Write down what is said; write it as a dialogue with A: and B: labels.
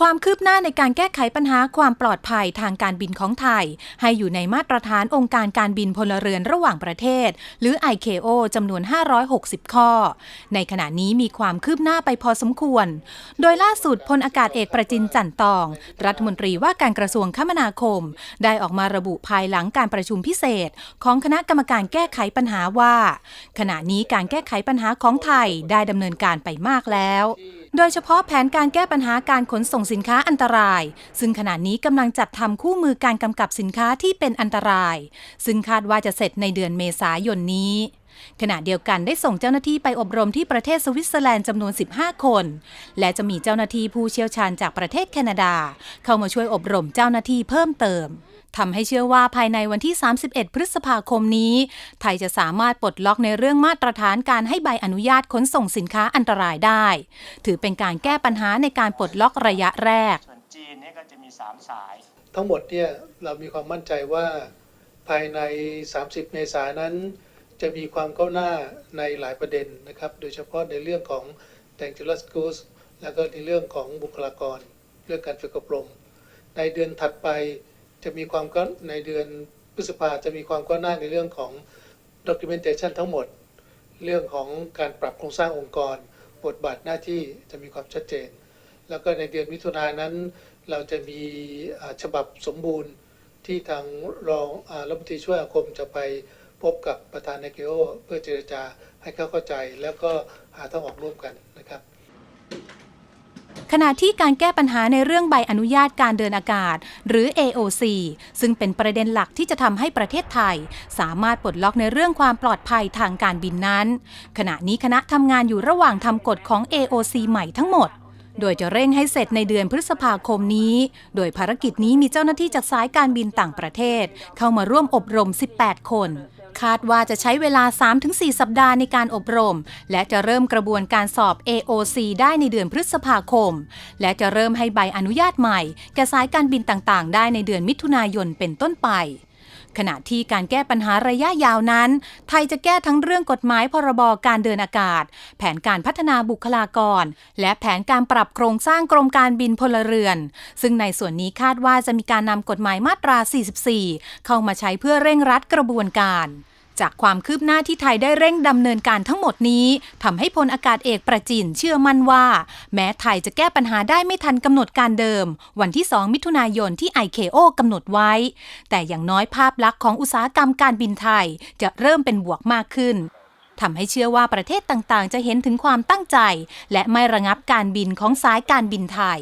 A: ความคืบหน้าในการแก้ไขปัญหาความปลอดภัยทางการบินของไทย ให้อยู่ในมาตรฐานองค์การการบินพลเรือนระหว่างประเทศ หรือ ICAO จำนวน 560 ข้อ ในขณะนี้มีความคืบหน้าไปพอสมควร โดยล่าสุดพลอากาศเอกประจินจันตอง รัฐมนตรีว่าการกระทรวงคมนาคม ได้ออกมาระบุภายหลังการประชุมพิเศษ ของคณะกรรมการแก้ไขปัญหาว่า ขณะนี้การแก้ไขปัญหาของไทยได้ดำเนินการไปมากแล้ว โดยเฉพาะแผนการแก้ปัญหาการขนส่งสินค้าอันตราย ซึ่งขณะนี้กำลังจัดทำคู่มือการกำกับสินค้าที่เป็นอันตราย ซึ่งคาดว่าจะเสร็จในเดือนเมษายนนี้ขณะเดียวกันได้ส่งเจ้าหน้าที่ไปอบรมที่ประเทศสวิตเซอร์แลนด์จำนวน 15 คน และจะมีเจ้าหน้าที่ผู้เชี่ยวชาญจากประเทศแคนาดา เข้ามาช่วยอบรมเจ้าหน้าที่เพิ่มเติม ทำให้เชื่อว่าภายในวันที่ 31 พฤษภาคมนี้ ไทยจะสามารถปลดล็อกในเรื่องมาตรฐานการให้ใบอนุญาตขนส่งสินค้าอันตรายได้ ถือเป็นการแก้ปัญหาในการปลดล็อกระยะแรก
B: ส่วนจีนเนี่ยก็จะมี 3 สาย
C: ทั้งหมดเนี่ยเรามีความมั่นใจว่าภายใน 30 เมษายนนั้น จะมีความก้าวหน้าในหลายประเด็นนะครับ โดยเฉพาะในเรื่องของ dangerous goods แล้วก็ในเรื่องของบุคลากร เรื่องการฝึกอบรม ในเดือนถัดไป จะมีความก้าวในเดือนพฤษภาจะมีความก้าวหน้าในเรื่องของ documentation ทั้งหมด เรื่องของการปรับโครงสร้างองค์กร บทบาทหน้าที่จะมีความชัดเจน แล้วก็ในเดือนมิถุนายนนั้น เราจะมีฉบับสมบูรณ์ที่ทางรองรัฐมนตรีช่วยอาคมจะไปพบกับประธานในเกโอเพื่อเจรจาให้เขาเข้าใจแล้วก็หาทางออกร่วมกันนะครับ
A: ขณะที่การแก้ปัญหาในเรื่องใบอนุญาตการเดินอากาศ หรือ AOC ซึ่งเป็นประเด็นหลักที่จะทำให้ประเทศไทย สามารถปลดล็อกในเรื่องความปลอดภัยทางการบินนั้น ขณะนี้คณะทำงานอยู่ระหว่างทำกฎของ AOC ใหม่ทั้งหมดโดยจะเร่งให้เสร็จในเดือนพฤษภาคมนี้ โดยภารกิจนี้มีเจ้าหน้าที่จากสายการบินต่างประเทศ เข้ามาร่วมอบรม 18 คน คาดว่าจะใช้เวลา 3-4 สัปดาห์ในการอบรม และจะเริ่มกระบวนการสอบ AOC ได้ในเดือนพฤษภาคม และจะเริ่มให้ใบอนุญาตใหม่แก่สายการบินต่างๆ ได้ในเดือนมิถุนายนเป็นต้นไปขณะที่การแก้ปัญหาระยะยาวนั้น ไทยจะแก้ทั้งเรื่องกฎหมายพรบการเดินอากาศ แผนการพัฒนาบุคลากร และแผนการปรับโครงสร้างกรมการบินพลเรือน ซึ่งในส่วนนี้คาดว่าจะมีการนำกฎหมายมาตรา 44 เข้ามาใช้เพื่อเร่งรัดกระบวนการ จากความคืบหน้าที่ไทยได้เร่งดำเนินการทั้งหมดนี้ทำให้พลอากาศเอกประจินเชื่อมั่นว่า แม้ไทยจะแก้ปัญหาได้ไม่ทันกำหนดการเดิม วันที่ 2 มิถุนายนที่ ICAO กำหนดไว้ แต่อย่างน้อยภาพลักษณ์ของอุตสาหกรรมการบินไทยจะเริ่มเป็นบวกมากขึ้นทำให้เชื่อว่าประเทศต่างๆ จะเห็นถึงความตั้งใจ และไม่ระงับการบินของสายการบินไทย